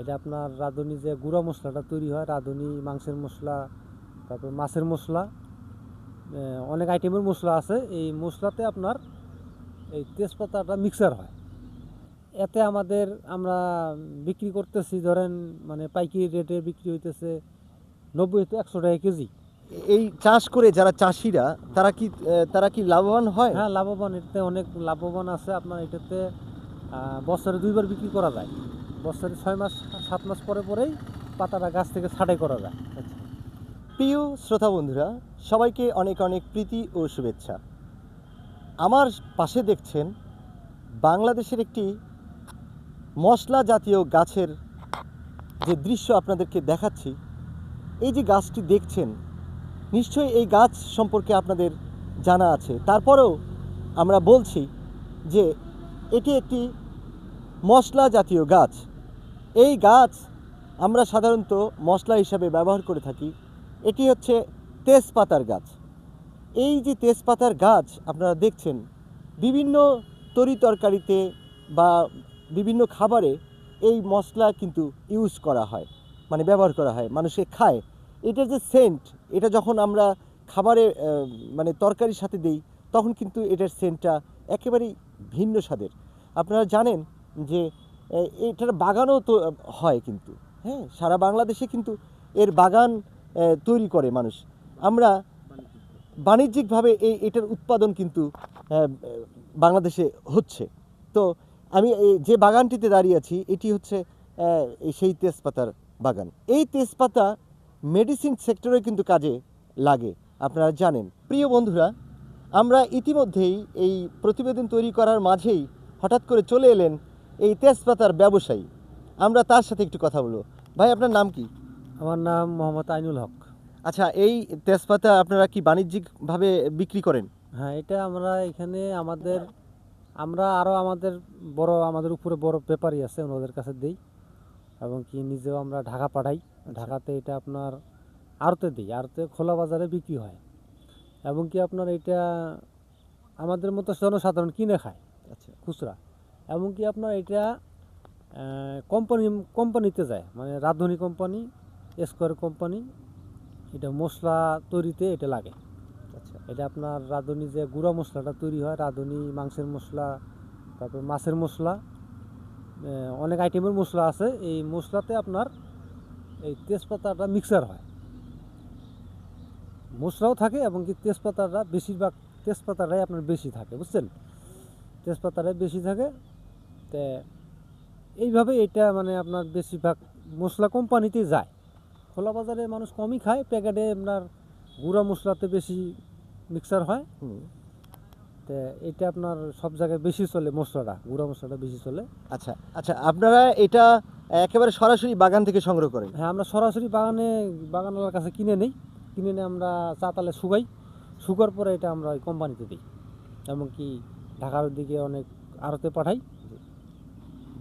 এটা আপনার রাঁধুনি যে গুঁড়া মশলাটা তৈরি হয় রাঁধুনি মাংসের মশলা তারপর মাছের মশলা অনেক আইটেমের মশলা আছে। এই মশলাতে আপনার এই তেজপাতাটা মিক্সার হয়। এতে আমাদের আমরা বিক্রি করতেছি ধরেন মানে পাইকারি রেটে বিক্রি হইতেছে নব্বই তো একশো টাকা কেজি। এই চাষ করে যারা চাষিরা তারা কি তারা কি লাভবান হয়? হ্যাঁ লাভবান। এটাতে অনেক লাভবান আছে। আপনার এটাতে বছরে দুইবার বিক্রি করা যায়। বছরে ছয় মাস, সাত মাস পরে পরেই পাতাটা গাছ থেকে ছাঁটাই করা যায়। প্রিয় শ্রোতা বন্ধুরা, সবাইকে অনেক অনেক প্রীতি ও শুভেচ্ছা। আমার পাশে দেখছেন বাংলাদেশের একটি মশলা জাতীয় গাছের যে দৃশ্য আপনাদেরকে দেখাচ্ছি, এই যে গাছটি দেখছেন, নিশ্চয়ই এই গাছ সম্পর্কে আপনাদের জানা আছে। তারপরেও আমরা বলছি যে এটি একটি মশলা জাতীয় গাছ। এই গাছ আমরা সাধারণত মশলা হিসাবে ব্যবহার করে থাকি, এটি হচ্ছে তেজপাতার গাছ। এই যে তেজপাতার গাছ আপনারা দেখছেন, বিভিন্ন তরি তরকারিতে বা বিভিন্ন খাবারে এই মশলা কিন্তু ইউজ করা হয় মানে ব্যবহার করা হয়, মানুষে খায়। এটার যে সেন্ট এটা যখন আমরা খাবারে মানে তরকারির সাথে দেই, তখন কিন্তু এটার সেন্টটা একেবারেই ভিন্ন স্বাদের। আপনারা জানেন যে এটার বাগানও তো হয় কিন্তু। হ্যাঁ সারা বাংলাদেশে কিন্তু এর বাগান তৈরি করে মানুষ। আমরা বাণিজ্যিকভাবে এই, এটার উৎপাদন কিন্তু বাংলাদেশে হচ্ছে। তো আমি যে বাগানটিতে দাঁড়িয়ে আছি, এটি হচ্ছে সেই তেজপাতার বাগান। এই তেজপাতা মেডিসিন সেক্টরে কিন্তু কাজে লাগে, আপনারা জানেন। প্রিয় বন্ধুরা, আমরা ইতিমধ্যেই এই প্রতিবেদন তৈরি করার মাঝেই হঠাৎ করে চলে এলেন এই তেজপাতার ব্যবসায়ী। আমরা তার সাথে একটু কথা বলব। ভাই আপনার নাম কি? আমার নাম মোহাম্মদ আইনুল হক। আচ্ছা এই তেজপাতা আপনারা কি বাণিজ্যিকভাবে বিক্রি করেন? হ্যাঁ এটা আমরা এখানে আমাদের আমরা আরও আমাদের বড় আমাদের উপরে বড় পেপারই আছে ওনাদের কাছে দিই। এবং কি নিজেও আমরা ঢাকা পাঠাই। ঢাকাতে এটা আপনার আড়তে দিই। আরতে খোলা বাজারে বিক্রি হয়। এবং কি আপনার এটা আমাদের মতো জনসাধারণ কিনে খায়। আচ্ছা। খুচরা। এমনকি আপনার এটা কোম্পানি কোম্পানিতে যায়। মানে রাঁধুনি কোম্পানি স্কোয়ার কোম্পানি এটা মশলা তৈরিতে এটা লাগে। আচ্ছা। এটা আপনার রাঁধুনি যে গুঁড়া মশলাটা তৈরি হয় রাঁধুনি মাংসের মশলা তারপর মাছের মশলা অনেক আইটেমের মশলা আছে। এই মশলাতে আপনার এই তেজপাতাটা মিক্সার হয়। মশলাও থাকে এবং কি তেজপাতাটা বেশিরভাগ তেজপাতাটাই আপনার বেশি থাকে বুঝছেন? তেজপাতাটাই বেশি থাকে। তে এইভাবে এটা মানে আপনার বেশিরভাগ মশলা কোম্পানিতে যায়। খোলা বাজারে মানুষ কমই খায় প্যাকেটে আপনার গুঁড়া মশলাতে বেশি মিক্সার হয়। তো এটা আপনার সব জায়গায় বেশি চলে মশলাটা গুঁড়া মশলাটা বেশি চলে। আচ্ছা আচ্ছা আপনারা এটা একেবারে সরাসরি বাগান থেকে সংগ্রহ করেন? হ্যাঁ আমরা সরাসরি বাগানে বাগানওয়ালার কাছে কিনে নিই। কিনে নিয়ে আমরা চাতালে শুকাই। শুকার পরে এটা আমরা ওই কোম্পানিতে দিই। এমনকি ঢাকার দিকে অনেক আড়তে পাঠাই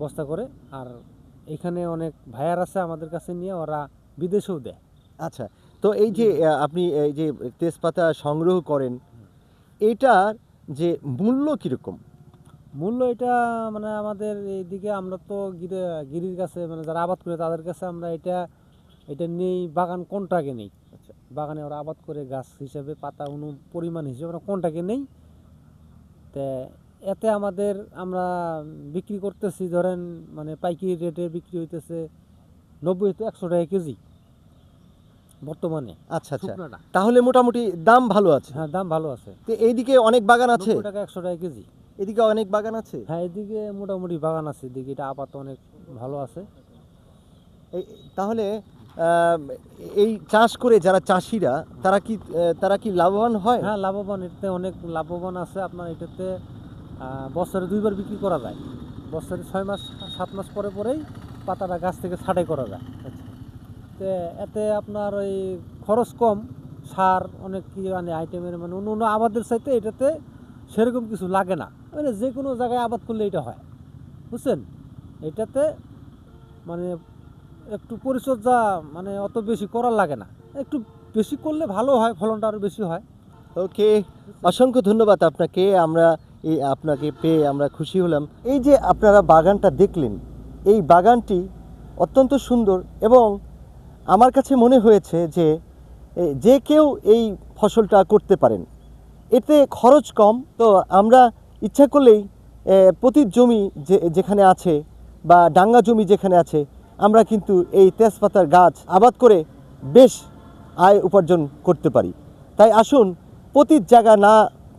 বস্তা করে। আর এখানে অনেক ভাইয়ার আছে আমাদের কাছে নিয়ে ওরা বিদেশেও দেয়। আচ্ছা তো এই যে আপনি এই যে তেজপাতা সংগ্রহ করেন এটার যে মূল্য কীরকম? মূল্য এটা মানে আমাদের এইদিকে আমরা তো গিরে গিরির কাছে মানে যারা আবাদ করে তাদের কাছে আমরা এটা এটা নেই বাগান কোনটাকে নেই? আচ্ছা। বাগানে ওরা আবাদ করে গাছ হিসেবে পাতা অনু পরিমাণ হিসেবে আমরা কোনটাকে নেই? তে এতে আমাদের আমরা বিক্রি করতেছি ধরেন মানে পাইকারি রেটে বিক্রি হইতেছে নব্বই তো একশো টাকা কেজি বর্তমানে আচ্ছা আচ্ছা। শুকনাটা। তাহলে মোটামুটি দাম ভালো আছে? হ্যাঁ দাম ভালো আছে। তো এইদিকে অনেক বাগান আছে? নব্বই টাকা একশো টাকা কেজি। এদিকে অনেক বাগান আছে? হ্যাঁ এদিকে মোটামুটি বাগান আছে এদিকে এটা আপাতত অনেক ভালো আছে। এই তাহলে এই চাষ করে যারা চাষিরা, তারা কি তারা কি লাভবান হয়? হ্যাঁ লাভবান। এটাতে অনেক লাভবান আছে। আপনার এটাতে বছরে দুইবার বিক্রি করা যায়। বছরে ছয় মাস, সাত মাস পরে পরেই পাতাটা গাছ থেকে ছাঁটাই করা যায়। তে এতে আপনার ওই খরচ কম, সার, অনেক কি মানে আইটেমের মানে অন্য অন্য আবাদের চাইতে এটাতে সেরকম কিছু লাগে না। মানে যে কোনো জায়গায় আবাদ করলে এটা হয়। বুঝছেন? এটাতে মানে একটু পরিচর্যা মানে অত বেশি করার লাগে না। একটু বেশি করলে ভালো হয়, ফলনটা আরও বেশি হয়। ওকে অসংখ্য ধন্যবাদ আপনাকে। আমরা এই আপনাকে পেয়ে আমরা খুশি হলাম। এই যে আপনারা বাগানটা দেখলেন, এই বাগানটি অত্যন্ত সুন্দর এবং আমার কাছে মনে হয়েছে যে যে কেউ এই ফসলটা করতে পারেন। এতে খরচ কম, তো আমরা ইচ্ছা করলেই প্রতি জমি যে, যেখানে আছে বা ডাঙ্গা জমি যেখানে আছে আমরা কিন্তু এই তেজপাতার গাছ আবাদ করে বেশ আয় উপার্জন করতে পারি। তাই আসুন প্রতি জায়গা না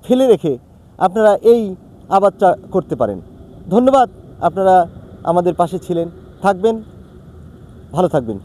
ফেলে রেখে আপনারা এই আবাদটা করতে পারেন। ধন্যবাদ, আপনারা আমাদের পাশে ছিলেন। থাকবেন, ভালো থাকবেন।